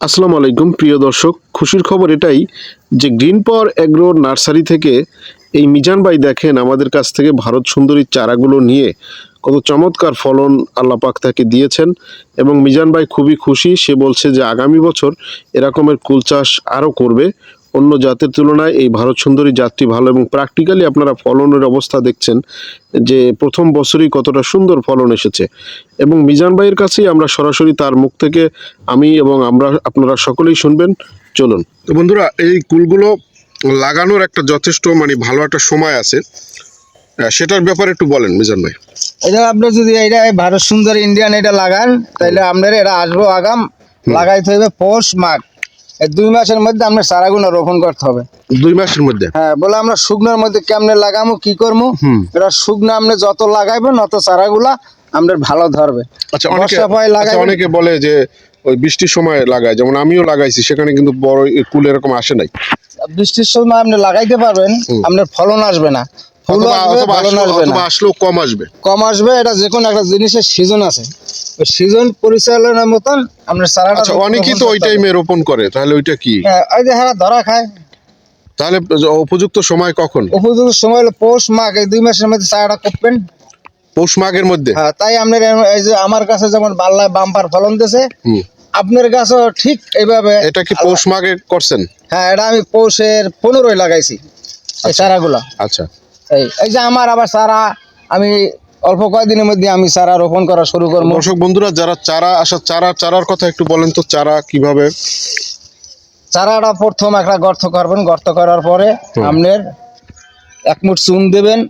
আসসালামু আলাইকুম, প্রিয় দর্শক। খুশির খবর এটাই যে গ্রিন পাওয়ার অ্যাগ্রো নার্সারি থেকে এই মিজান ভাই দেখেন, আমাদের কাছ থেকে ভারত সুন্দরীর চারাগুলো নিয়ে কত চমৎকার ফলন আল্লাপাক তাকে দিয়েছেন এবং মিজান ভাই খুবই খুশি। সে বলছে যে আগামী বছর এরকমের কুল চাষ আরও করবে। অন্য জাতের তুলনায় এই ভারত সুন্দরী জাতটি ভালো এবং প্র্যাকটিক্যালি আপনারা ফলনের অবস্থা দেখছেন যে প্রথম বছরই কতটা সুন্দর ফলন এসেছে। এবং মিজান ভাইয়ের কাছেই আমরা সরাসরি তার মুখ থেকে আমি এবং আমরা আপনারা সকলেই শুনবেন। চলুন। তো বন্ধুরা এই কুলগুলো লাগানোর একটা যথেষ্ট মানে ভালো একটা সময় আছে। সেটার ব্যাপারে একটু বলেন মিজান ভাই। এটা আপনি যদি এটা ভারত সুন্দর ইন্ডিয়ান এটা লাগান তাহলে আপনার এটা আসব আগাম লাগাইতে হবে পৌষ মাঘ। দুই মাসের মধ্যে আপনার চারাগুলো রোপণ করতে হবে। দুই মাসের মধ্যে? হ্যাঁ বলে আমরা শুকনোর মধ্যে কেমনে লাগামো কি করব এটা শুকনো আপনি যত লাগাইবেন অত চারাগুলা আপনার ভালো ধরবে। আচ্ছা অনেকে আচ্ছা, অনেকে বলে যে ওই বৃষ্টির সময় লাগায় যেমন আমিও লাগাইছি সেখানে কিন্তু বড় কুল এরকম আসে নাই। বৃষ্টির সময় আপনি লাগাইতে পারবেন আপনার ফলন আসবে না। ফুল আসবে ফলন আসবে না। আসলেও কম আসবে। কম আসবে এটা যে কোনো একটা জিনিসের সিজন আছে। সিজন পরিচালনার মতন আপনার চারাটা আচ্ছা অনেকেই তো ওই টাইমে রোপণ করে তাহলে ওইটা কি? হ্যাঁ ওই যে হ্যাঁ ধরা খায়। তাহলে উপযুক্ত সময় কখন? উপযুক্ত সময় হলো পৌষ মাঘ এই দুই মাসের মধ্যে চারাটা করবেন পৌষ মাঘের মধ্যে? হ্যাঁ তাই আপনার এই যে আমার কাছে যেমন বাল্লায় বাম্পার ফলন হুম। আপনার গাছও ঠিক এইভাবে এটা কি পৌষ মাঘে করছেন? হ্যাঁ এটা আমি পৌষের পনেরোই লাগাইছি এই চারাগুলা। আচ্ছা। এই এই যে আমার আবার চারা আমি অল্প কয়েকদিনের মধ্যে আমি চারা রোপণ করা শুরু করব। দর্শক বন্ধুরা যারা চারা আসা চারা চারার কথা একটু বলেন তো চারা কীভাবে? চারাটা প্রথম একটা গর্ত করবেন। গর্ত করার পরে। আপনার এক মুঠ চুন দেবেন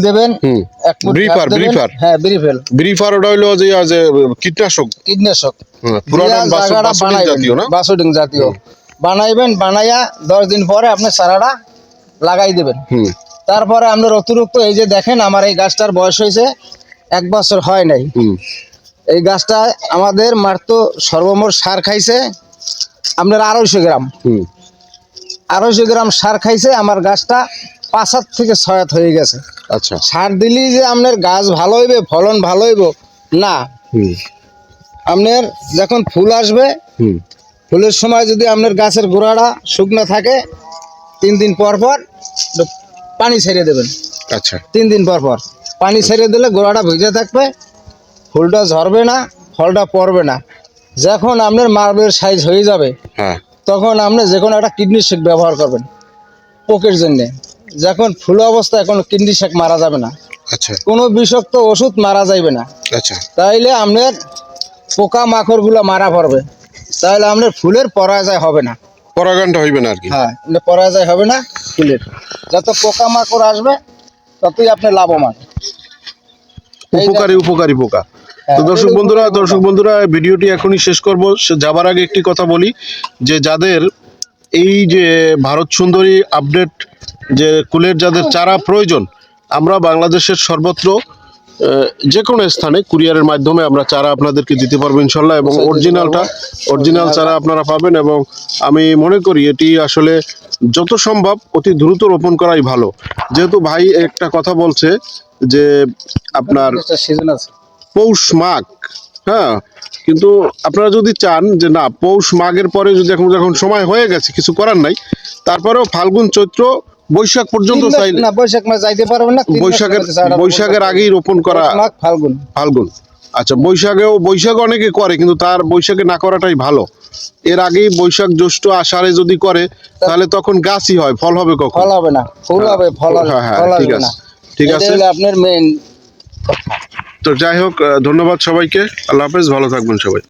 দেবেন হুম। এক মুঠ ব্রিফার ঘাস ব্রিফার হ্যাঁ ব্রিফার ওটা যে যে কীটনাশক? কীটনাশক। জাতীয় না? বাসুডিং জাতীয়। বানাইবেন বানাইয়া দশ দিন পরে আপনি চারাটা লাগাই দেবেন। হুম। তারপরে আপনার অতিরিক্ত এই যে দেখেন আমার এই গাছটার বয়স হয়েছে এক বছর হয় নাই। হুম। এই গাছটা আমাদের মারতো সর্বমোট সার খাইছে আপনার আড়াইশো গ্রাম। হুম। আড়াইশো গ্রাম সার খাইছে আমার গাছটা পাঁচ হাত থেকে ছয় হাত হয়ে গেছে। আচ্ছা। সার দিলেই যে আপনার গাছ ভালো হইবে ফলন ভালো হইব? না। হুম। আপনার যখন ফুল আসবে হুম। ফুলের সময় যদি আপনার গাছের গোড়াটা শুকনো থাকে তিন দিন পর পর পানি ছেড়ে দেবেন। আচ্ছা। তিন দিন পর পর। পানি ছেড়ে দিলে গোড়াটা ভিজে থাকবে ফুলটা ঝরবে না ফলটা পড়বে না। যখন আপনার মার্বেল সাইজ হয়ে যাবে হ্যাঁ। তখন আপনি যে কোনো একটা কিডনি শেক ব্যবহার করবেন পোকের জন্যে। যখন ফুল অবস্থায় কোনো কিডনি শেক মারা যাবে না। আচ্ছা। কোনো বিষাক্ত ওষুধ মারা যাইবে না। আচ্ছা। তাইলে আপনার পোকা মাকড়গুলো মারা পড়বে। তাহলে আপনার ফুলের পরাজয় হবে না। পরাগানটা হইবে না আর কি। হ্যাঁ পরাজয় হবে না। ফুলের। যত পোকামাকড় আসবে ততই আপনি লাভবান। উপকারী উপকারী পোকা। হ্যাঁ, তো দর্শক বন্ধুরা দর্শক বন্ধুরা ভিডিওটি এখনই শেষ করব। যাবার আগে একটি কথা বলি যে যাদের এই যে ভারত সুন্দরী আপডেট যে কুলের যাদের চারা প্রয়োজন আমরা বাংলাদেশের সর্বত্র যে কোনো স্থানে কুরিয়ারের মাধ্যমে আমরা চারা আপনাদেরকে দিতে পারব ইনশাল্লাহ এবং অরিজিনালটা অরিজিনাল চারা আপনারা পাবেন এবং আমি মনে করি এটি আসলে যত সম্ভব অতি দ্রুত রোপণ করাই ভালো। যেহেতু ভাই একটা কথা বলছে যে আপনার আছে। পৌষ মাঘ হ্যাঁ কিন্তু আপনারা যদি চান যে না পৌষ মাঘের পরে যদি এখন যখন সময় হয়ে গেছে কিছু করার নাই তারপরেও ফাল্গুন চৈত্র বৈশাখ পর্যন্ত চাইলে। না বৈশাখ মাস যাইতে পারবেন না বৈশাখের বৈশাখের আগেই রোপণ করা ফাল্গুন। ফাল্গুন। আচ্ছা বৈশাখেও বৈশাখ অনেকে করে কিন্তু তার বৈশাখে না করাটাই ভালো। এর আগেই বৈশাখ জ্যৈষ্ঠ আষাঢ়ে যদি করে তাহলে তখন গাছই হয় ফল হবে কখন? ফল হবে না ফুল হবে ফল হ্যাঁ, হ্যাঁ, ঠিক আছে, ঠিক আছে। আপনার মেইন তো যাই হোক ধন্যবাদ সবাইকে আল্লাহ হাফেজ ভালো থাকবেন সবাই।